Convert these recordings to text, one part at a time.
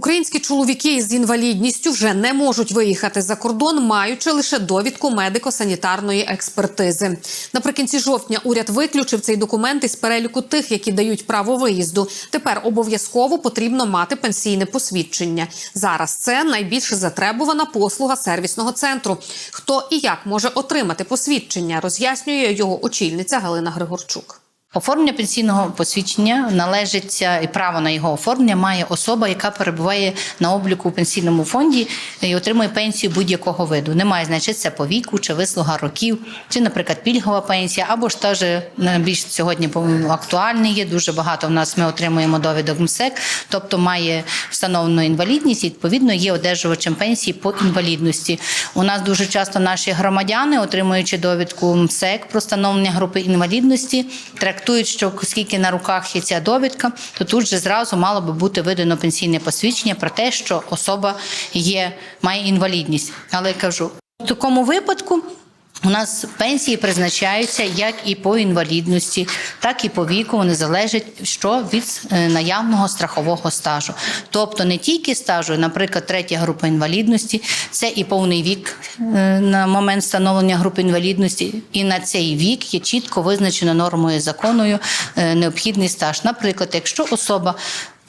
Українські чоловіки з інвалідністю вже не можуть виїхати за кордон, маючи лише довідку медико-санітарної експертизи. Наприкінці жовтня уряд виключив цей документ із переліку тих, які дають право виїзду. Тепер обов'язково потрібно мати пенсійне посвідчення. Зараз це найбільш затребувана послуга сервісного центру. Хто і як може отримати посвідчення, роз'яснює його очільниця Галина Григорчук. Оформлення пенсійного посвідчення належиться і право на його оформлення має особа, яка перебуває на обліку у пенсійному фонді і отримує пенсію будь-якого виду. Немає значить це по віку чи вислуга років, чи, наприклад, пільгова пенсія, або ж теж більш сьогодні актуальний є. Дуже багато в нас ми отримуємо довідок МСЕК, тобто має встановлену інвалідність і відповідно є одержувачем пенсії по інвалідності. У нас дуже часто наші громадяни, отримуючи довідку МСЕК про встановлення групи інвалідності, трактують, що оскільки на руках є ця довідка, то тут же зразу мало би бути видано пенсійне посвідчення про те, що особа є, має інвалідність. Але я кажу, в такому випадку. У нас пенсії призначаються як і по інвалідності, так і по віку. Вони залежать що від е, наявного страхового стажу. Тобто не тільки стажу, наприклад, третя група інвалідності, це і повний вік на момент встановлення групи інвалідності, і на цей вік є чітко визначено нормою законою е, необхідний стаж. Наприклад, якщо особа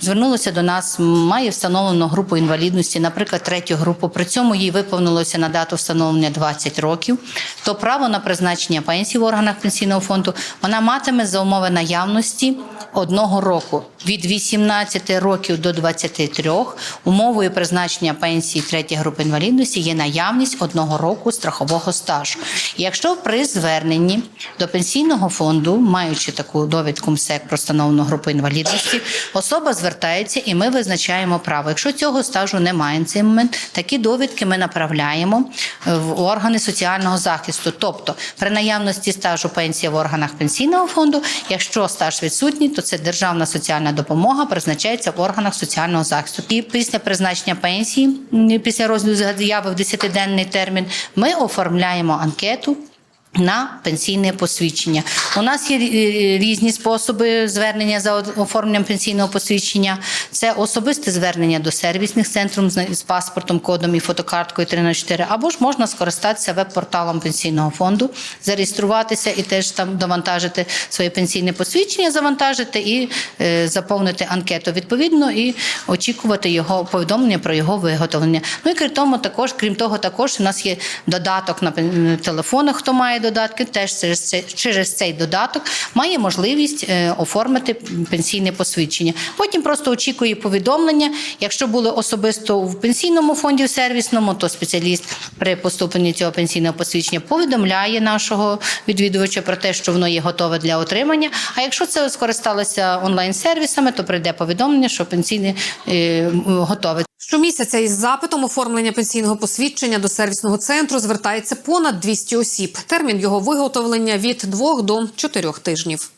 Звернулася до нас, має встановлену групу інвалідності, наприклад, третю групу. При цьому їй виповнилося на дату встановлення 20 років. То право на призначення пенсії в органах пенсійного фонду вона матиме за умови наявності одного року від 18 років до 23. Умовою призначення пенсії третьої групи інвалідності є наявність одного року страхового стажу. Якщо при зверненні до пенсійного фонду, маючи таку довідку МСЕК про встановлену групу інвалідності, особа звертається і ми визначаємо право. Якщо цього стажу немає на цей момент, такі довідки ми направляємо в органи соціального захисту. Тобто, при наявності стажу пенсія в органах пенсійного фонду, якщо стаж відсутній, то це державна соціальна допомога призначається в органах соціального захисту. І після призначення пенсії, після розгляду заяви в 10-денний термін, ми оформляємо анкету. На пенсійне посвідчення у нас є різні способи звернення за оформленням пенсійного посвідчення. Це особисте звернення до сервісних центрів з паспортом, кодом і фотокарткою 3 на 4 або ж можна скористатися веб-порталом пенсійного фонду, зареєструватися і теж там довантажити своє пенсійне посвідчення, завантажити і е, заповнити анкету відповідно і очікувати його повідомлення про його виготовлення. Ну і крім тому, також крім того, також у нас є додаток на телефонах, хто має додатки, теж через цей, додаток має можливість е, оформити пенсійне посвідчення. Потім просто очікує повідомлення. Якщо були особисто в пенсійному фонді, в сервісному, то спеціаліст при поступленні цього пенсійного посвідчення повідомляє нашого відвідувача про те, що воно є готове для отримання. А якщо це скористалося онлайн-сервісами, то прийде повідомлення, що пенсійне е, готове. Щомісяця із запитом оформлення пенсійного посвідчення до сервісного центру звертається понад 200 осіб. Термін його виготовлення від 2 до 4 тижнів.